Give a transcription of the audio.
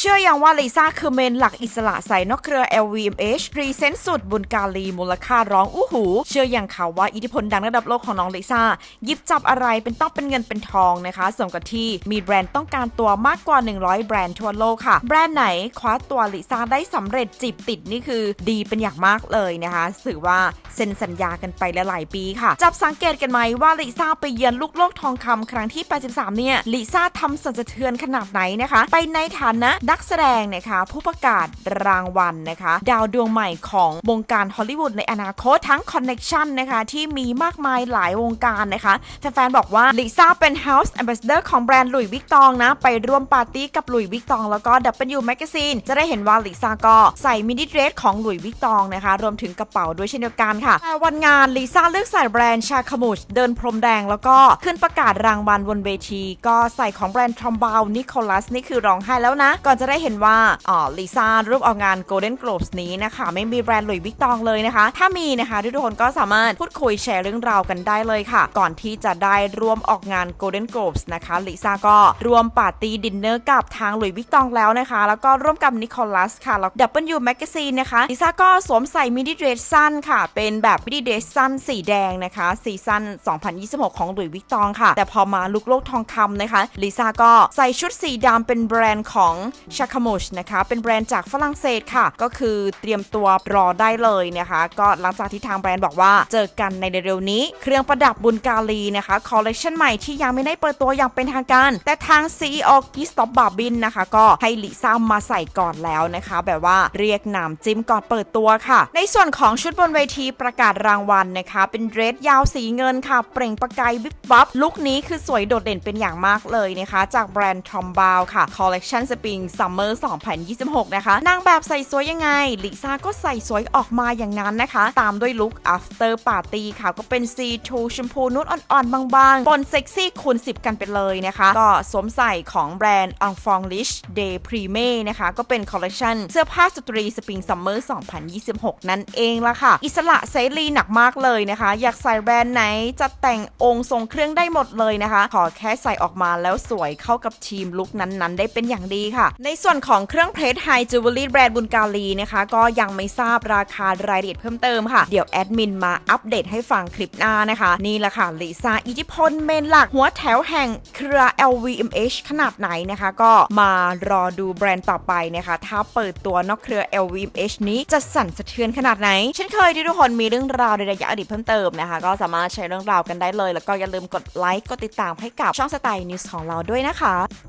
เชื่ออย่างว่าลิซ่าคือเมนหลักอิสระใส่นอกเครือ LVMH พรีเซนต์สุดบุญกาลีมูลค่าร้องอู้หู เชื่ออย่างข่าวว่าอิทธิพลดังระดับโลกของน้องลิซ่าหยิบจับอะไรเป็นต้องเป็นเงินเป็นทองนะคะสมกับที่มีแบรนด์ต้องการตัวมากกว่า 100 แบรนด์ทั่วโลกค่ะ แบรนด์ไหนคว้าตัวลิซ่าได้สำเร็จจีบติดนี่คือดีเป็นอย่างมากเลยนะคะถือว่าเซ็นสัญญากันไปลหลายปีค่ะ จับสังเกตกันไหมว่าลิซ่าไปเยือนลูกโลกทองคำครั้งที่ 83 เนี่ยลิซ่าทำสั่นสะเทือนขนาดไหนนะคะ ไปในฐานะนักแสดงนะคะผู้ประกาศรางวัลนะคะ ดาวดวงใหม่ของวงการฮอลลีวูดในอนาคตทั้งคอนเน็ชันนะคะที่มีมากมายหลายวงการนะคะแฟนๆบอกว่าลิซ่าเป็น House Ambassador ของแบรนด์หลุยส์วิกตองนะ ไปร่วมปาร์ตี้กับหลุยส์วิกตองแล้วก็ W Magazine จะได้เห็นว่าลิซ่าก็ใส่มินิเดรสของหลุยส์วิกตองนะคะ รวมถึงกระเป๋าด้วยเช่นเดียวกันค่ะแต่วันงานลิซ่าเลือกใส่แบรนด์ชาคามูชเดินพรมแดง แล้วก็ขึ้นประกาศรางวัลบนเวที ก็ใส่ของแบรนด์ทอมบาวนิโคลัสนี่คือร้องไห้แล้วนะก่อนจะได้เห็นว่าอ๋อลิซ่าร่วมออกงาน Golden Globes นี้นะคะ ไม่มีแบรนด์หลุยส์วิกตองเลยนะคะ ถ้ามีนะคะทุกคนก็สามารถพูดคุยแชร์เรื่องราวกันได้เลยค่ะ ก่อนที่จะได้ร่วมออกงาน Golden Globes นะคะลิซ่าก็ร่วมปาร์ตี้ดินเนอร์กับทางหลุยส์วิกตองแล้วนะคะ แล้วก็ร่วมกับนิโคลัสค่ะแล้ว W Magazine นะคะลิซ่าก็สวมใส่มินิเดรสสั้นค่ะ เป็นแบบมินิเดรสสั้นสีแดงนะคะซีซั่น2026 ของหลุยส์วิกตองค่ะ แต่พอมาลุกโลกทองคำนะคะลิซ่าก็ใส่ชุดสีดำเป็นแบรนด์ของชาคาโมชนะคะ เป็นแบรนด์จากฝรั่งเศสค่ะ ก็คือเตรียมตัวรอได้เลยนะคะ ก็หลังจากที่ทางแบรนด์บอกว่า เจอกันในเร็วๆนี้ เครื่องประดับบุญกาลีนะคะ คอลเลคชันใหม่ที่ยังไม่ได้เปิดตัวอย่างเป็นทางการ แต่ทาง CEO กิสต็อปบาบินนะคะ ก็ให้ลิซ่ามาใส่ก่อนแล้วนะคะ แบบว่าเรียกนามจิ้มก่อนเปิดตัวค่ะ ในส่วนของชุดบนเวทีประกาศรางวัลนะคะ เป็นเดรสยาวสีเงินค่ะ เปล่งประกายวิบวับลุคนี้คือสวยโดดเด่นเป็นอย่างมากเลยนะคะ จากแบรนด์ทอมบาวค่ะคอลเลคชันสปริงซัมเมอร์ 2026 นะคะ นางแบบใส่สวยยังไง ลิซ่าก็ใส่สวยออกมาอย่างนั้นนะคะ ตามด้วยลุค after party ค่ะ ก็เป็นซีทูชมพูนุดอ่อนๆ บางๆ ปนเซ็กซี่คูณ10 กันไปเลยนะคะ ก็สวมใส่ของแบรนด์ a n f o n g l i s h Day Prime นะคะ ก็เป็นคอลเลคชันเสื้อผ้าสตรีสปริงซัมเมอร์ 2026 นั่นเองละค่ะ อิสระเสรีหนักมากเลยนะคะ อยากใส่แบรนด์ไหนจะแต่งองค์ทรงเครื่องได้หมดเลยนะคะ ขอแค่ใส่ออกมาแล้วสวยเข้ากับทีมลุคนั้นๆ ได้เป็นอย่างดีค่ะ ในในส่วนของเครื่องเพชรไฮจิวเวลรี่แบรนด์บุญกาลีนะคะ ก็ยังไม่ทราบราคารายละเอียดเพิ่มเติมค่ะ เดี๋ยวแอดมินมาอัปเดตให้ฟังคลิปหน้านะคะ นี่แหละค่ะลิซ่าอิทธิพลเมนหลักหัวแถวแห่งเครือ LVMH ขนาดไหนนะคะ ก็มารอดูแบรนด์ต่อไปนะคะ ถ้าเปิดตัวนอกเครือ LVMH นี้จะสั่นสะเทือนขนาดไหนเช่นเคยที่ทุกคนมีเรื่องราวในระยะอดีตเพิ่มเติมนะคะ ก็สามารถแชร์เรื่องราวกันได้เลย แล้วก็อย่าลืมกดไลค์กดติดตามให้กับช่องสไตล์นิวส์ของเราด้วยนะคะ